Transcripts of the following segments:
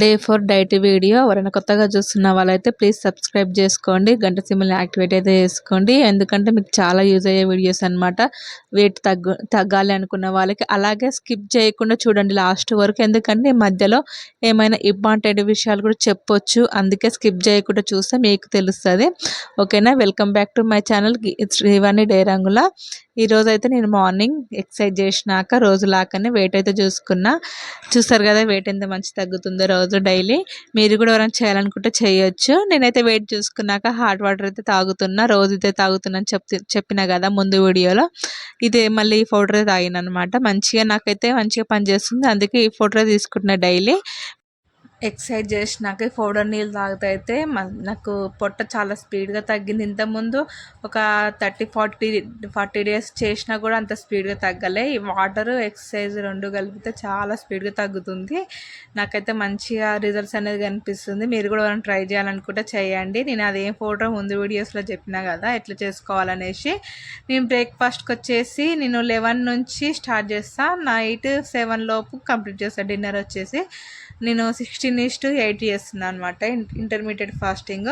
Day four diet video ఎవరైనా కొత్తగా చూస్తున్న వాళ్ళైతే ప్లీజ్ సబ్స్క్రైబ్ చేసుకోండి. గంట సిమ్ని యాక్టివేట్ అయితే చేసుకోండి. ఎందుకంటే మీకు చాలా యూజ్ అయ్యే వీడియోస్ అనమాట వెయిట్ తగ్గు తగ్గాలి అనుకున్న వాళ్ళకి. అలాగే స్కిప్ చేయకుండా చూడండి లాస్ట్ వరకు. ఎందుకంటే మధ్యలో ఏమైనా ఇంపార్టెంట్ విషయాలు కూడా చెప్పొచ్చు. అందుకే స్కిప్ చేయకుండా చూస్తే మీకు తెలుస్తుంది. ఓకేనా welcome back to my channel Srivani Derangula ఈరోజు అయితే నేను మార్నింగ్ ఎక్సర్సైజ్ చేసినాక రోజు లాగానే వెయిట్ అయితే చూసుకున్నా. చూస్తారు కదా వెయిట్ ఎంత మంచి తగ్గుతుందో రోజు డైలీ. మీరు కూడా ఎవరైనా చేయాలనుకుంటే చేయొచ్చు. నేనైతే వెయిట్ చూసుకున్నాక హాట్ వాటర్ అయితే తాగుతున్నా. రోజు అయితే తాగుతున్నాను చెప్తే చెప్పిన కదా ముందు వీడియోలో. ఇదే మళ్ళీ ఈ ఫోటో తాగిన అనమాట మంచిగా నాకైతే మంచిగా పనిచేస్తుంది. అందుకే ఈ ఫోటో తీసుకుంటున్నా డైలీ. ఎక్సర్సైజ్ చేసినాక పౌడర్ నీళ్ళు తాగితే అయితే నాకు పొట్ట చాలా స్పీడ్గా తగ్గింది. ఇంతకుముందు ఒక థర్టీ ఫార్టీ ఫార్టీ డేస్ చేసినా కూడా అంత స్పీడ్గా తగ్గలే. ఈ వాటర్ ఎక్సర్సైజ్ రెండు కలిపితే చాలా స్పీడ్గా తగ్గుతుంది. నాకైతే మంచిగా రిజల్ట్స్ అనేది కనిపిస్తుంది. మీరు కూడా ఎవరైనా ట్రై చేయాలనుకుంటే చేయండి. నేను అదేం ఫోటో ముందు వీడియోస్లో చెప్పినా కదా ఎట్లా చేసుకోవాలనేసి. నేను బ్రేక్ఫాస్ట్కి వచ్చేసి నేను లెవెన్ నుంచి స్టార్ట్ చేస్తాను నైట్ సెవెన్ లోపు కంప్లీట్ చేస్తాను డిన్నర్ వచ్చేసి నేను సిక్స్టీన్ ఈస్ టు ఎయిట్ చేస్తున్నాను అనమాట ఇంటర్మీడియట్ ఫాస్టింగ్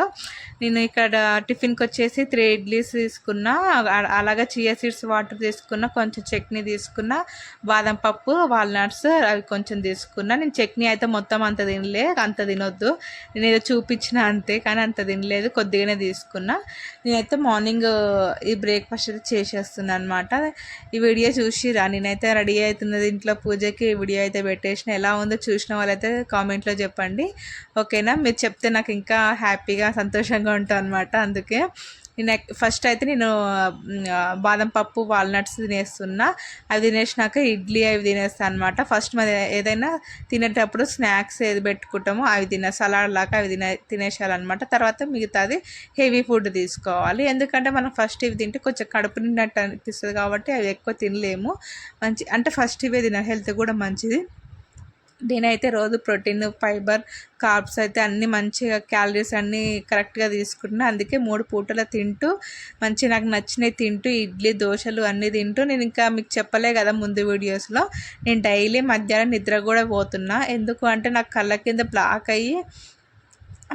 నేను ఇక్కడ టిఫిన్కి వచ్చేసి త్రీ ఇడ్లీస్ తీసుకున్నా అలాగే చియా సీడ్స్ వాటర్ తీసుకున్నా కొంచెం చట్నీ తీసుకున్నా బాదం పప్పు వాల్నట్స్ అవి కొంచెం తీసుకున్నా. నేను చట్నీ అయితే మొత్తం అంత తినలే అంత తినొద్దు. నేను ఏదో చూపించిన అంతే కానీ అంత తినలేదు కొద్దిగానే తీసుకున్నా. నేనైతే మార్నింగ్ ఈ బ్రేక్ఫాస్ట్ అయితే చేసేస్తున్నాను అనమాట ఈ వీడియో చూసిరా? నేనైతే రెడీ అవుతున్నది ఇంట్లో పూజకి ఈ వీడియో అయితే పెట్టేసిన. ఎలా ఉందో చూసిన వాళ్ళైతే కామెంట్లో చెప్పండి. ఓకేనా? మీరు చెప్తే నాకు ఇంకా హ్యాపీగా సంతోషంగా ఉంటాను అనమాట అందుకే నేను ఫస్ట్ అయితే నేను బాదం పప్పు వాల్నట్స్ తినేస్తున్నా. అవి తినేసినాక ఇడ్లీ అవి తినేస్తాను అనమాట ఫస్ట్ మరి ఏదైనా తినేటప్పుడు స్నాక్స్ ఏది పెట్టుకుంటామో అవి తినే సలాడ్ లాగా అవి తినే తినేసేయాలన్నమాట. తర్వాత మిగతాది హెవీ ఫుడ్ తీసుకోవాలి. ఎందుకంటే మనం ఫస్ట్ ఇవి తింటే కొంచెం కడుపు నిండినట్టు అనిపిస్తుంది కాబట్టి అవి ఎక్కువ తినలేము. మంచి అంటే ఫస్ట్ ఇవే తిన హెల్త్ కూడా మంచిది. నేనైతే రోజు ప్రోటీన్ ఫైబర్ కార్బ్స్ అయితే అన్నీ మంచిగా క్యాలరీస్ అన్నీ కరెక్ట్గా తీసుకుంటున్నా. అందుకే మూడు పూటలు తింటూ మంచి నాకు నచ్చినవి తింటూ ఇడ్లీ దోశలు అన్నీ తింటూ నేను ఇంకా మీకు చెప్పలే కదా ముందు వీడియోస్లో. నేను డైలీ మధ్యాహ్నం నిద్ర కూడా పోతున్నా. ఎందుకు అంటే నాకు కళ్ళ కింద బ్లాక్ అయ్యి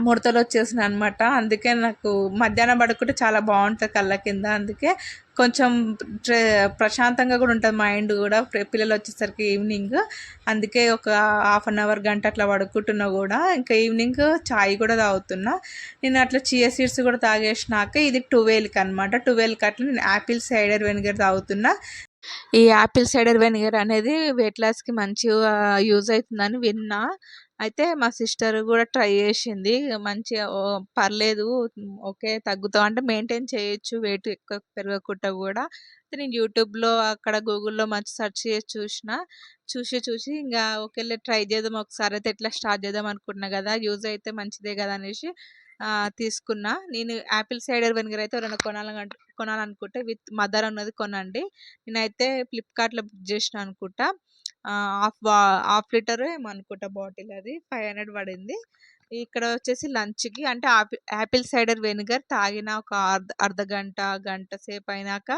ముడతలు వచ్చేసినాయి అనమాట అందుకే నాకు మధ్యాహ్నం పడుకుంటే చాలా బాగుంటుంది కళ్ళ కింద. అందుకే కొంచెం ప్రశాంతంగా కూడా ఉంటుంది మైండ్ కూడా. పిల్లలు వచ్చేసరికి ఈవినింగ్. అందుకే ఒక హాఫ్ అన్ అవర్ గంట అట్లా పడుకుంటున్నా కూడా. ఇంకా ఈవినింగ్ చాయ్ కూడా తాగుతున్నా. నేను అట్లా చియా సీడ్స్ కూడా తాగేసినాక ఇది టువెల్కి అనమాట టువెల్కి అట్లా నేను యాపిల్ సైడర్ వెనిగర్ తాగుతున్నా. ఈ యాపిల్ సైడర్ వెనిగర్ అనేది వెయిట్ లాస్కి మంచిగా యూజ్ అవుతుందని విన్నా. అయితే మా సిస్టర్ కూడా ట్రై చేసింది. మంచిగా పర్లేదు ఓకే తగ్గుతావు అంటే మెయింటైన్ చేయొచ్చు వెయిట్ ఎక్కువ పెరగకుండా కూడా. నేను యూట్యూబ్లో అక్కడ గూగుల్లో మంచి సెర్చ్ చేసి చూసిన చూసి చూసి ఇంకా ఓకేలే ట్రై చేద్దాం ఒకసారి అయితే ఎట్లా స్టార్ట్ చేద్దాం అనుకుంటున్నా కదా యూజ్ అయితే మంచిదే కదా అనేసి తీసుకున్నా. నేను యాపిల్ సైడర్ వెనిగర్ అయితే ఎవరైనా కొనాలని కొనాలనుకుంటే విత్ మదర్ అన్నది కొనండి. నేనైతే ఫ్లిప్కార్ట్లో బుక్ చేసిన అనుకుంటా. హాఫ్ బా హాఫ్ లీటర్ ఏమనుకుంటా బాటిల్ అది ఫైవ్ హండ్రెడ్ పడింది. ఇక్కడ వచ్చేసి లంచ్కి అంటే యాపిల్ సైడర్ వెనిగర్ తాగిన ఒక అర్ధ అర్ధ గంట గంట సేపు అయినాక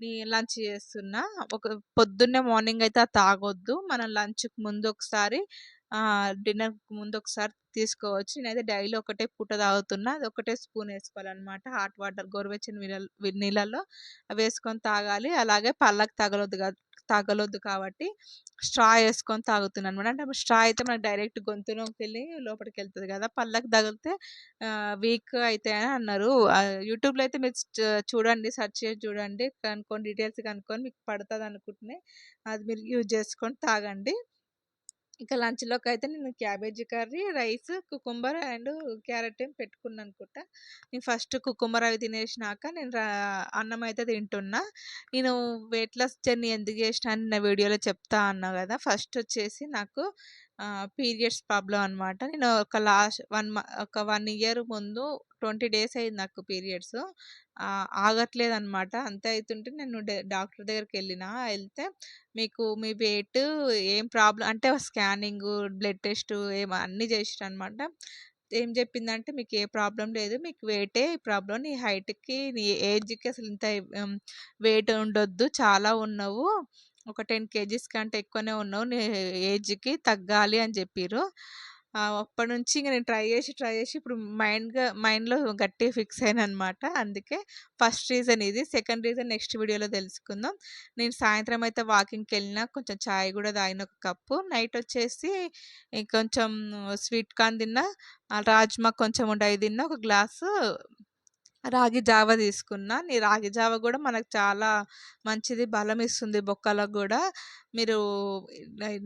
నీ లంచ్ చేస్తున్నా. ఒక పొద్దున్నే మార్నింగ్ అయితే తాగొద్దు. మనం లంచ్కి ముందు ఒకసారి డిన్నర్ ముందు ఒకసారి తీసుకోవచ్చు. నేనైతే డైలీ ఒకటే పూట తాగుతున్నా. అది ఒకటే స్పూన్ వేసుకోవాలన్నమాట. హాట్ వాటర్ గోరువెచ్చని నీళ్ళల్లో వేసుకొని తాగాలి. అలాగే పళ్ళకి తగలొద్దు తగలొద్దు కాబట్టి స్ట్రా వేసుకొని తాగుతున్నాను అనమాట అంటే స్ట్రా అయితే మనకు డైరెక్ట్ గొంతులోకి వెళ్ళి లోపలికి వెళ్తుంది కదా పళ్ళకి తగిలితే వీక్ అయితే అని అన్నారు యూట్యూబ్లో అయితే మీరు చూడండి సెర్చ్ చేసి చూడండి. కనుక్కొని డీటెయిల్స్ కనుక్కొని మీకు పడుతుంది అనుకుంటున్నాయి అది మీరు యూజ్ చేసుకొని తాగండి. ఇక లంచ్‌లోకి అయితే నేను cabbage curry, rice, cucumber and carrot ఏం పెట్టుకున్నా అనుకుంటా. నేను ఫస్ట్ కుకుంబర్ అవి తినేసినాక నేను అన్నం అయితే తింటున్నా. నేను వెయిట్ లాస్ జర్నీ ఎందుకు చేసినా అని నా వీడియోలో చెప్తా అన్నా కదా! ఫస్ట్ వచ్చేసి నాకు పీరియడ్స్ ప్రాబ్లం అనమాట. నేను ఒక లాస్ట్ వన్ మ ఒక వన్ ఇయర్ ముందు ట్వంటీ డేస్ అయింది నాకు పీరియడ్స్. ఆగట్లేదు అనమాట అంతే అవుతుంటే నేను డాక్టర్ దగ్గరికి వెళ్ళిన వెళ్తే మీకు మీ వెయిట్ ఏం ప్రాబ్లం అంటే స్కానింగ్ బ్లడ్ టెస్ట్ ఏం అన్నీ చేసిరనమాట. ఏం చెప్పిందంటే మీకు ఏ ప్రాబ్లం లేదు. మీకు వెయిటే ప్రాబ్లం నీ హైట్‌కి, నీ ఏజ్‌కి అసలు ఇంత వెయిట్ ఉండొద్దు. చాలా ఉన్నావు. ఒక టెన్ కేజీస్ కంటే ఎక్కువనే ఉన్నావు. నీ ఏజ్‌కి తగ్గాలి అని చెప్పిర్రు. అప్పటి నుంచి ఇంక నేను ట్రై చేసి ట్రై చేసి ఇప్పుడు మైండ్గా మైండ్లో గట్టిగా ఫిక్స్ అయిన అనమాట అందుకే ఫస్ట్ రీజన్ ఇది సెకండ్ రీజన్ నెక్స్ట్ వీడియోలో తెలుసుకుందాం నేను సాయంత్రం అయితే వాకింగ్కి వెళ్ళిన కొంచెం చాయ్ కూడా తాగిన ఒక కప్పు నైట్ వచ్చేసి కొంచెం స్వీట్ కార్న్ తిన్నా రాజ్మా కొంచెం ఉండే తిన్నా ఒక గ్లాసు రాగి జావ తీసుకున్నా. నీ రాగి జావ కూడా మనకు చాలా మంచిది బలం ఇస్తుంది బొక్కలకు కూడా. మీరు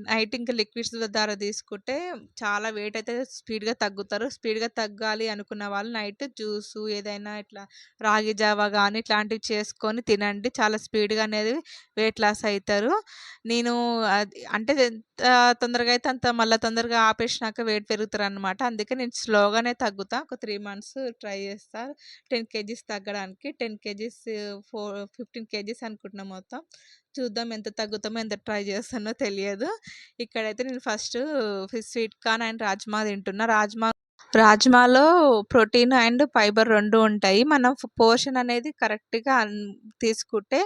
నైట్ ఇంకా లిక్విడ్స్ ద్వారా తీసుకుంటే చాలా వెయిట్ అయితే స్పీడ్గా తగ్గుతారు. స్పీడ్గా తగ్గాలి అనుకున్న వాళ్ళు నైట్ జ్యూస్ ఏదైనా ఇట్లా రాగి జావ కానీ ఇట్లాంటివి చేసుకొని తినండి. చాలా స్పీడ్గా అనేది వెయిట్ లాస్ అవుతారు నేను అది అంటే ఎంత తొందరగా అయితే అంత మళ్ళీ తొందరగా ఆపేసినాక వెయిట్ పెరుగుతారు అనమాట అందుకే నేను స్లోగానే తగ్గుతా. ఒక త్రీ మంత్స్ ట్రై చేస్తాను టెన్ టెన్ కేజీస్ తగ్గడానికి ten kgs four fifteen kgs అనుకుంటున్నాం మొత్తం. చూద్దాం ఎంత తగ్గుతామో ఎంత ట్రై చేస్తానో తెలియదు. ఇక్కడైతే నేను first sweet corn and rajma తింటున్నా. రాజ్మా రాజ్మాలో ప్రోటీన్ అండ్ ఫైబర్ రెండు ఉంటాయి. మనం పోర్షన్ అనేది కరెక్ట్గా తీసుకుంటే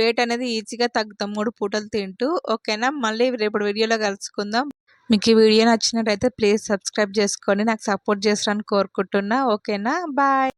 వెయిట్ అనేది ఈజీగా తగ్గుతాం. మూడు పూటలు తింటూ. ఓకేనా? మళ్ళీ రేపు వీడియోలో కలుసుకుందాం. మీకు ఈ వీడియో నచ్చినట్టయితే ప్లీజ్ సబ్స్క్రైబ్ చేసుకొని నాకు సపోర్ట్ చేస్తారని కోరుకుంటున్నా. ఓకేనా? బాయ్.